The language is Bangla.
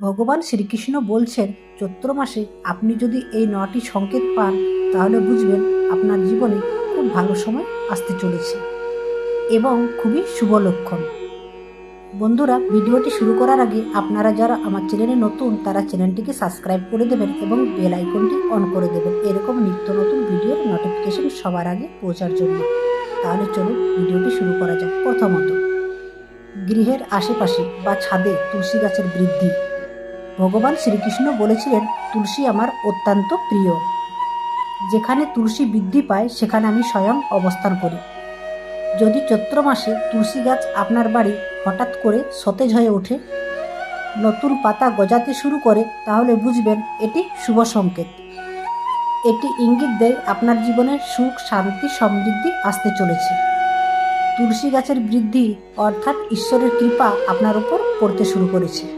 ভগবান শ্রীকৃষ্ণ বলছেন, চৈত্র মাসে আপনি যদি এই নটি সংকেত পান, তাহলে বুঝবেন আপনার জীবনে খুব ভালো সময় আসতে চলেছে এবং খুবই শুভ লক্ষণ। বন্ধুরা, ভিডিওটি শুরু করার আগে আপনারা যারা আমার চ্যানেলে নতুন, তারা চ্যানেলটিকে সাবস্ক্রাইব করে দেবেন এবং বেল আইকনটি অন করে দেবেন। এরকম নিত্য নতুন ভিডিওর নোটিফিকেশন সবার আগে পৌঁছার জন্য। তাহলে চলুন ভিডিওটি শুরু করা যাক। প্রথমত, গৃহের আশেপাশে বা ছাদে তুলসী গাছের বৃদ্ধি। ভগবান শ্রীকৃষ্ণ বলেছিলেন, তুলসী আমার অত্যন্ত প্রিয়। যেখানে তুলসী বৃদ্ধি পায়, সেখানে আমি স্বয়ং অবস্থান করি। যদি চৈত্র মাসে তুলসী গাছ আপনার বাড়ি হঠাৎ করে সতেজ হয়ে ওঠে, নতুন পাতা গজাতে শুরু করে, তাহলে বুঝবেন এটি শুভ সংকেত। এটি ইঙ্গিত দেয় আপনার জীবনে সুখ, শান্তি, সমৃদ্ধি আসতে চলেছে। তুলসী গাছের বৃদ্ধি অর্থাৎ ঈশ্বরের কৃপা আপনার উপর পড়তে শুরু করেছে।